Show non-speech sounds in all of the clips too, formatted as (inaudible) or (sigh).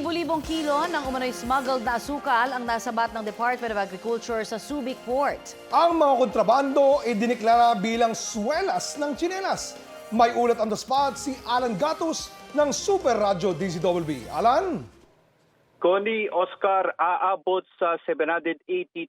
Libo-libong kilo ng umano'y smuggled na asukal ang nasabat ng Department of Agriculture sa Subic Port. Ang mga kontrabando ay diniklara bilang swelas ng tsinelas. May ulat on the spot si Alan Gatos ng Super Radio DZWB. Alan? Connie Oscar aabot sa 780,000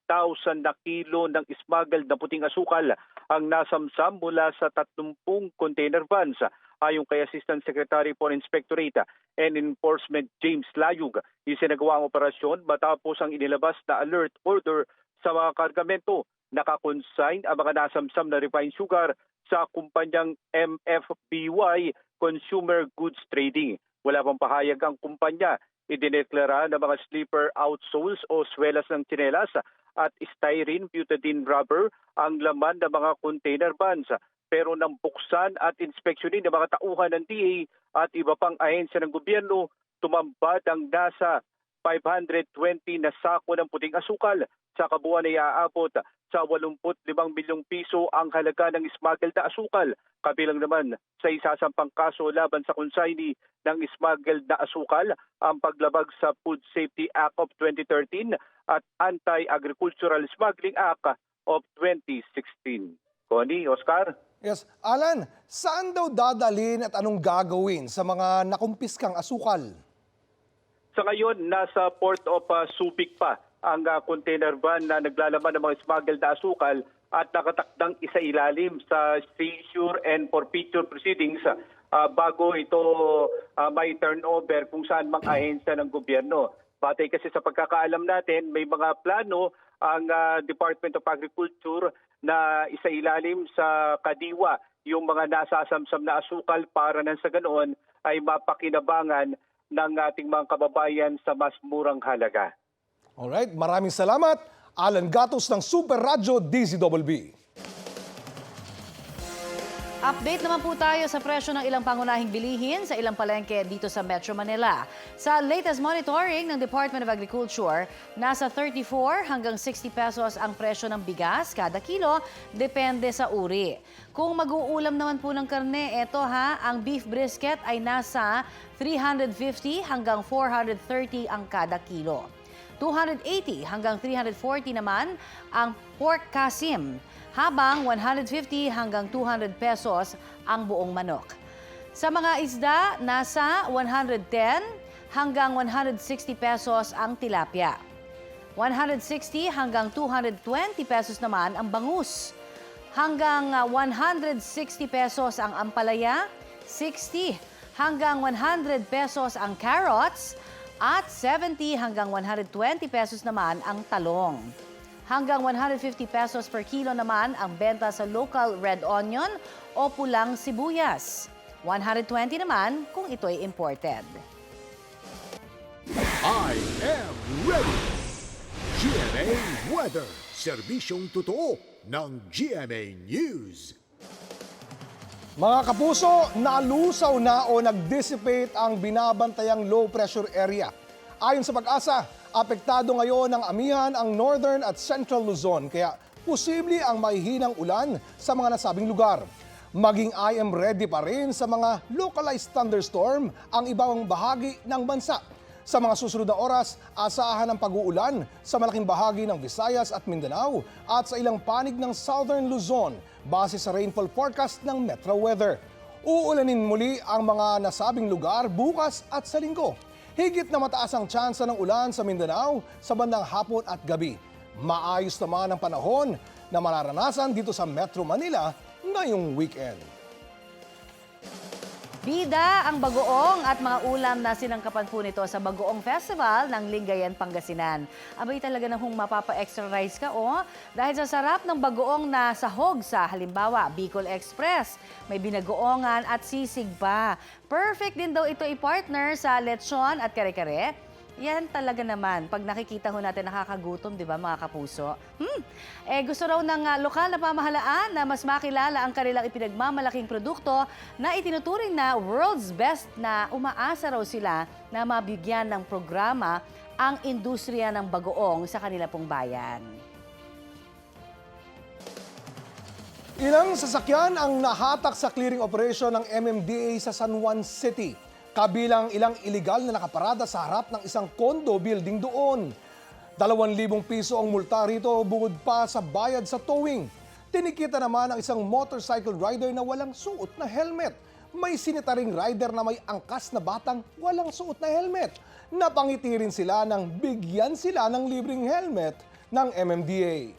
na kilo ng smuggled na puting asukal ang nasamsam mula sa 30 container vans ayon kay Assistant Secretary for Inspectorate and Enforcement James Layug. Isinagawa ang operasyon matapos ang inilabas na alert order sa mga kargamento. Nakakonsign ang mga nasamsam na refined sugar sa kumpanyang MFBY Consumer Goods Trading. Wala pang pahayag ang kumpanya idineklara ng mga sleeper outsoles o swelas ng tsinelas at styrene butadiene rubber ang laman ng mga container vans. Pero nang buksan at inspeksyonin ng mga tauhan ng DA at iba pang ahensya ng gobyerno, tumambad ang nasa 520 na sako ng puting asukal. Sa kabuuan ay aabot sa 85 milyong piso ang halaga ng smuggled na asukal. Kabilang naman sa isasampang kaso laban sa consignee ng smuggled na asukal ang paglabag sa Food Safety Act of 2013 at Anti-Agricultural Smuggling Act of 2016. Connie, Oscar? Yes. Alan, saan daw dadalhin at anong gagawin sa mga nakumpiskang asukal? Sa ngayon, nasa Port of uh, Subic pa ang uh, container van na naglalaman ng mga smuggled na asukal at nakatakdang isa ilalim sa seizure and forfeiture proceedings uh, bago ito uh, may turnover kung saan mang (clears throat) ahensya ng gobyerno. Batay kasi sa pagkakaalam natin, may mga plano ang uh, Department of Agriculture na isa ilalim sa kadiwa yung mga nasasamsam na asukal para nang sa ganoon ay mapakinabangan ng ating mga kababayan sa mas murang halaga. Alright, maraming salamat. Alan Gatos ng Super Radio DZWB. Update naman po tayo sa presyo ng ilang pangunahing bilihin sa ilang palengke dito sa Metro Manila. Sa latest monitoring ng Department of Agriculture, nasa 34 hanggang 60 pesos ang presyo ng bigas kada kilo, depende sa uri. Kung mag-uulam naman po ng karne, eto ha, ang beef brisket ay nasa 350 hanggang 430 ang kada kilo. 280 hanggang 340 naman ang pork kasim, habang 150 hanggang 200 pesos ang buong manok. Sa mga isda, nasa 110 hanggang 160 pesos ang tilapia. 160 hanggang 220 pesos naman ang bangus. Hanggang ah, 160 pesos ang ampalaya, 60 hanggang 100 pesos ang carrots, at 70 hanggang 120 pesos naman ang talong. Hanggang 150 pesos per kilo naman ang benta sa local red onion o pulang sibuyas. 120 naman kung ito'y imported. I am ready! GMA Weather. Serbisyong totoo ng GMA News. Mga kapuso, nalusaw na o nag-dissipate ang binabantayang low pressure area. Ayon sa pag-asa, apektado ngayon ng amihan ang northern at central Luzon kaya posible ang mahihinang ulan sa mga nasabing lugar. Maging I am ready pa rin sa mga localized thunderstorm ang ibang bahagi ng bansa. Sa mga susunod na oras, asahan ang pag-uulan sa malaking bahagi ng Visayas at Mindanao at sa ilang panig ng Southern Luzon base sa rainfall forecast ng Metro Weather. Uulanin muli ang mga nasabing lugar bukas at sa linggo. Higit na mataas ang tsansa ng ulan sa Mindanao sa bandang hapon at gabi. Maayos naman ang panahon na mararanasan dito sa Metro Manila ngayong weekend. Bida ang bagoong at mga ulam na sinangkapan po nito sa Bagoong Festival ng Lingayen, Pangasinan. Abay talaga na hong mapapa-extra rice ka o dahil sa sarap ng bagoong na sahog sa halimbawa Bicol Express, may binagoongan at sisig pa. Perfect din daw ito i-partner sa lechon at kare-kare. Yan talaga naman, pag nakikita ho natin nakakagutom, di ba mga kapuso? Hmm. Eh, gusto raw ng ah, lokal na pamahalaan na mas makilala ang kanilang ipinagmamalaking produkto na itinuturing na world's best na umaasa raw sila na mabigyan ng programa ang industriya ng bagoong sa kanila pong bayan. Ilang sasakyan ang nahatak sa clearing operation ng MMDA sa San Juan City. Kabilang ilang iligal na nakaparada sa harap ng isang condo building doon. 2,000 piso ang multa rito bukod pa sa bayad sa towing. Tinikita naman ang isang motorcycle rider na walang suot na helmet. May sinitaring rider na may angkas na batang walang suot na helmet. Napangiti rin sila nang bigyan sila ng libreng helmet ng MMDA.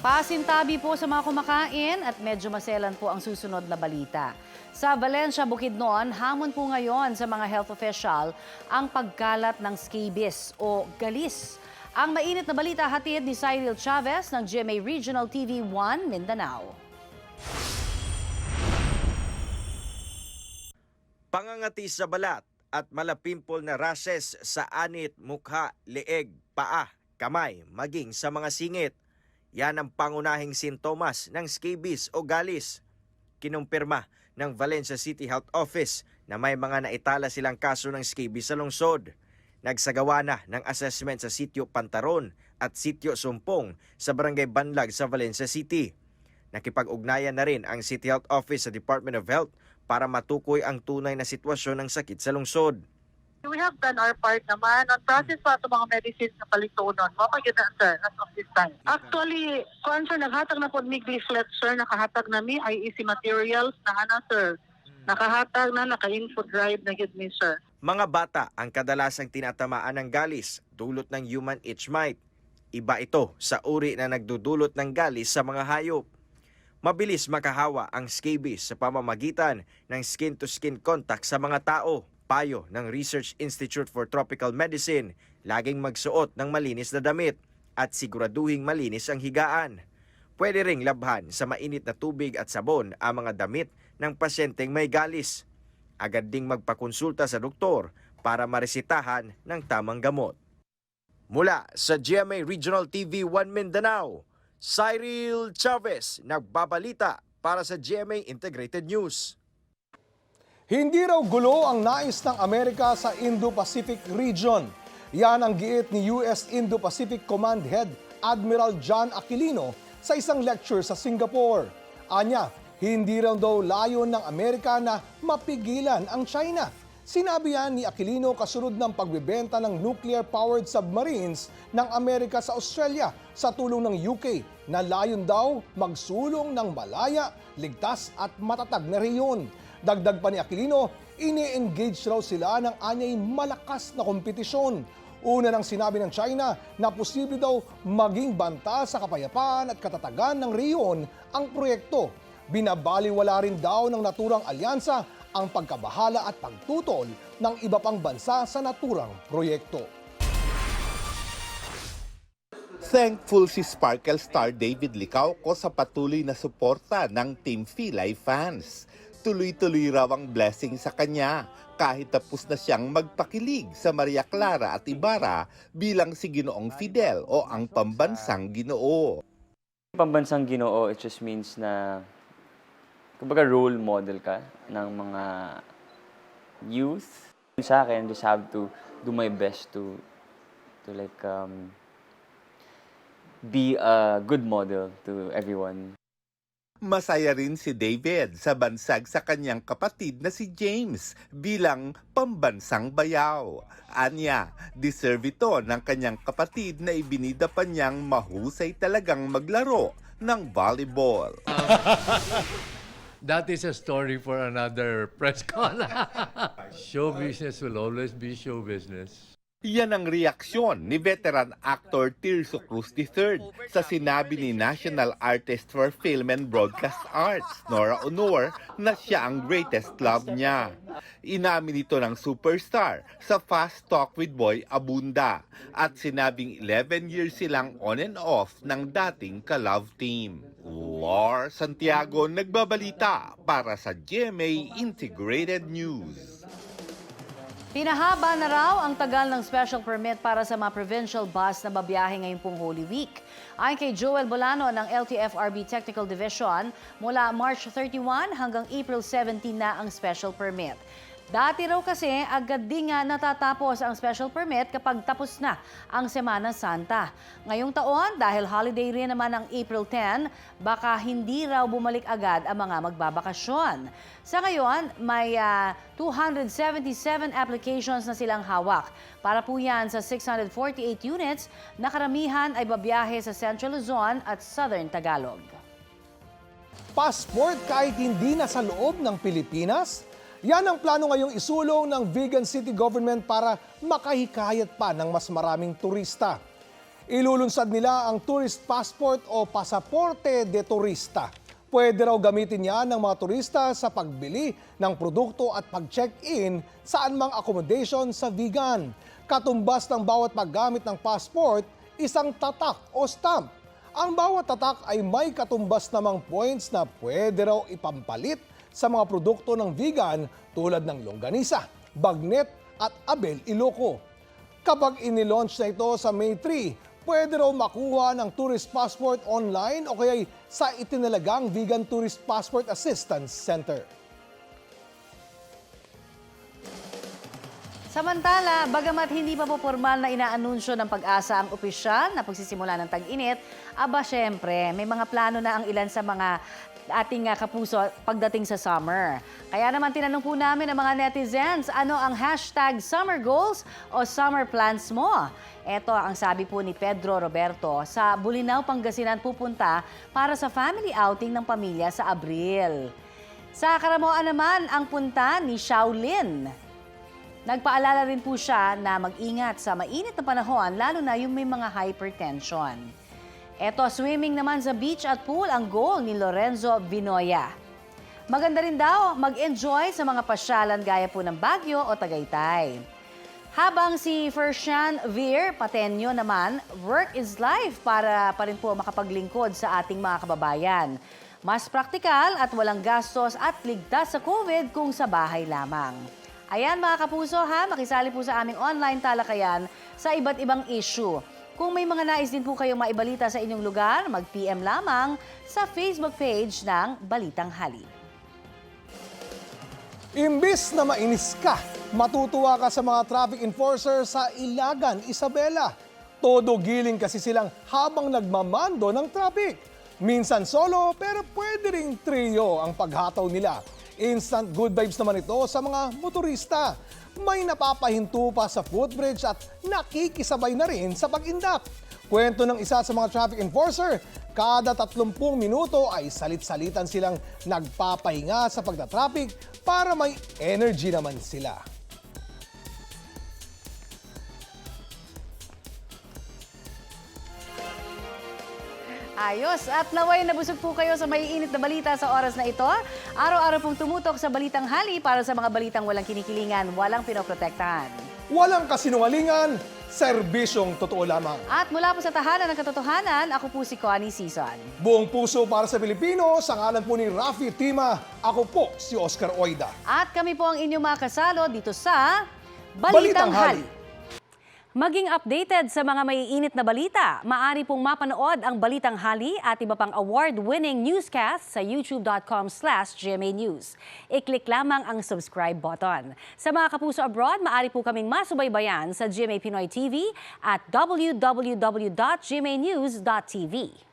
Pasintabi po sa mga kumakain at medyo maselan po ang susunod na balita. Sa Valencia, Bukidnon, hamon po ngayon sa mga health official ang pagkalat ng scabies o galis. Ang mainit na balita hatid ni Cyril Chavez ng GMA Regional TV 1 Mindanao. pangangati sa balat at malapimpol na rashes sa anit, mukha, leeg, paa, kamay, maging sa mga singit. Yan ang pangunahing sintomas ng scabies o galis. Kinumpirma ng Valencia City Health Office na may mga naitala silang kaso ng scabies sa lungsod. Nagsagawa na ng assessment sa sitio Pantaron at sitio Sumpong sa barangay Banlag sa Valencia City. Nakipag-ugnayan na rin ang City Health Office sa Department of Health para matukoy ang tunay na sitwasyon ng sakit sa lungsod. We have done our part naman. On process pa ito mga medicines na palitonon. Maka yun na, sir, as of this time. Actually, kung sir, naghatag na po mig leaflet, sir, nakahatag na mi, IEC materials na ana, sir. Nakahatag na, naka-info drive na yun mi, sir. Mga bata ang kadalasang tinatamaan ng galis dulot ng human itch mite. Iba ito sa uri na nagdudulot ng galis sa mga hayop. Mabilis makahawa ang scabies sa pamamagitan ng skin-to-skin contact sa mga tao. Payo ng Research Institute for Tropical Medicine, laging magsuot ng malinis na damit at siguraduhing malinis ang higaan. Pwede ring labhan sa mainit na tubig at sabon ang mga damit ng pasyenteng may galis. Agad ding magpakonsulta sa doktor para maresitahan ng tamang gamot. Mula sa GMA Regional TV 1 Mindanao, Cyril Chavez nagbabalita para sa GMA Integrated News. Hindi raw gulo ang nais ng Amerika sa Indo-Pacific region. Yan ang giit ni US Indo-Pacific Command Head Admiral John Aquilino sa isang lecture sa Singapore. Anya, hindi raw daw layon ng Amerika na mapigilan ang China. Sinabi yan ni Aquilino kasunod ng pagbebenta ng nuclear-powered submarines ng Amerika sa Australia sa tulong ng UK na layon daw magsulong ng malaya, ligtas at matatag na reyon. Dagdag pa ni Aquilino, ini-engage raw sila ng anyay malakas na kompetisyon. Una nang sinabi ng China na posible daw maging banta sa kapayapaan at katatagan ng reyon ang proyekto. Binabaliwala rin daw ng naturang alyansa ang pagkabahala at pagtutol ng iba pang bansa sa naturang proyekto. Thankful si Sparkle star David Licauco sa patuloy na suporta ng Team Filay fans. Tuloy-tuloy raw ang blessing sa kanya kahit tapos na siyang magpakilig sa Maria Clara at Ibarra bilang si Ginoong Fidel o ang pambansang ginoo. Pambansang ginoo, it just means na, kumbaga role model ka ng mga youth. Sa akin, just have to do my best to, to like, um, be a good model to everyone. Masaya rin si David sa bansag sa kanyang kapatid na si James bilang pambansang bayaw. Anya, deserve ito ng kanyang kapatid na ibinida pa niyang mahusay talagang maglaro ng volleyball. (laughs) That is a story for another press con. (laughs) show business will always be show business. Yan ang reaksyon ni veteran actor Tirso Cruz III sa sinabi ni National Artist for Film and Broadcast Arts, Nora Honor, na siya ang greatest love niya. Inamin ito ng superstar sa Fast Talk with Boy Abunda at sinabing 11 years silang on and off ng dating ka-love team. Lar Santiago nagbabalita para sa GMA Integrated News. Pinahaba na raw ang tagal ng special permit para sa mga provincial bus na babiyahe ngayong pong Holy Week. Ayon kay Joel Bolano ng LTFRB Technical Division, mula March 31 hanggang April 17 na ang special permit. Dati raw kasi agad din nga natatapos ang special permit kapag tapos na ang Semana Santa. Ngayong taon, dahil holiday rin naman ang April 10, baka hindi raw bumalik agad ang mga magbabakasyon. Sa ngayon, may ah, 277 applications na silang hawak. Para po yan sa 648 units na karamihan ay babiyahe sa Central Luzon at Southern Tagalog. Passport kahit hindi na sa loob ng Pilipinas? Yan ang plano ngayong isulong ng Vegan City Government para makahikayat pa ng mas maraming turista. Ilulunsad nila ang tourist passport o pasaporte de turista. Pwede raw gamitin yan ng mga turista sa pagbili ng produkto at pag-check-in saan mang accommodation sa vegan. Katumbas ng bawat paggamit ng passport, isang tatak o stamp. Ang bawat tatak ay may katumbas namang points na pwede raw ipampalit sa mga produkto ng vegan tulad ng longganisa, bagnet at abel iloko. Kapag inilaunch na ito sa May 3, pwede raw makuha ng tourist passport online o kaya sa itinalagang Vegan Tourist Passport Assistance Center. Samantala, bagamat hindi pa po formal na inaanunsyo ng pag-asa ang opisyal na pagsisimula ng tag-init, aba syempre, may mga plano na ang ilan sa mga ating ah, kapuso pagdating sa summer. Kaya naman tinanong po namin ang mga netizens, ano ang hashtag summer goals o summer plans mo? Ito ang sabi po ni Pedro Roberto, sa Bulinaw, Pangasinan pupunta para sa family outing ng pamilya sa Abril. Sa Karamoan naman, ang punta ni Shaolin. Nagpaalala rin po siya na mag-ingat sa mainit na panahon, lalo na yung may mga hypertension. Eto, swimming naman sa beach at pool ang goal ni Lorenzo Vinoya. Maganda rin daw mag-enjoy sa mga pasyalan gaya po ng Baguio o Tagaytay. Habang si Fershan Veer Patenyo naman, work is life para pa rin po makapaglingkod sa ating mga kababayan. Mas praktikal at walang gastos at ligtas sa COVID kung sa bahay lamang. Ayan mga kapuso ha, makisali po sa aming online talakayan sa iba't ibang issue. Kung may mga nais din po kayong maibalita sa inyong lugar, mag-PM lamang sa Facebook page ng Balitang Hali. Imbis na mainis ka, matutuwa ka sa mga traffic enforcer sa Ilagan, Isabela. Todo giling kasi silang habang nagmamando ng traffic. Minsan solo pero pwede ring trio ang paghataw nila. Instant good vibes naman ito sa mga motorista. May napapahinto pa sa footbridge at nakikisabay na rin sa pag-indak. Kwento ng isa sa mga traffic enforcer, kada 30 minuto ay salit-salitan silang nagpapahinga sa pagtatraffic para may energy naman sila. Ayos. At naway nabusog po kayo sa may init na balita sa oras na ito. Araw-araw pong tumutok sa Balitang Hali para sa mga balitang walang kinikilingan, walang pinoprotektahan. Walang kasinungalingan, serbisyong totoo lamang. At mula po sa tahanan ng katotohanan, ako po si Connie Season. Buong puso para sa Pilipino, sa ngalan po ni Rafi Tima, ako po si Oscar Oida. At kami po ang inyong mga kasalo dito sa Balitang Balitang, Hali. Hali. Maging updated sa mga maiinit na balita, maaari pong mapanood ang Balitang Hali at iba pang award-winning newscast sa youtube.com slash GMA News. I-click lamang ang subscribe button. Sa mga kapuso abroad, maaari po kaming masubaybayan sa GMA Pinoy TV at www.gmanews.tv.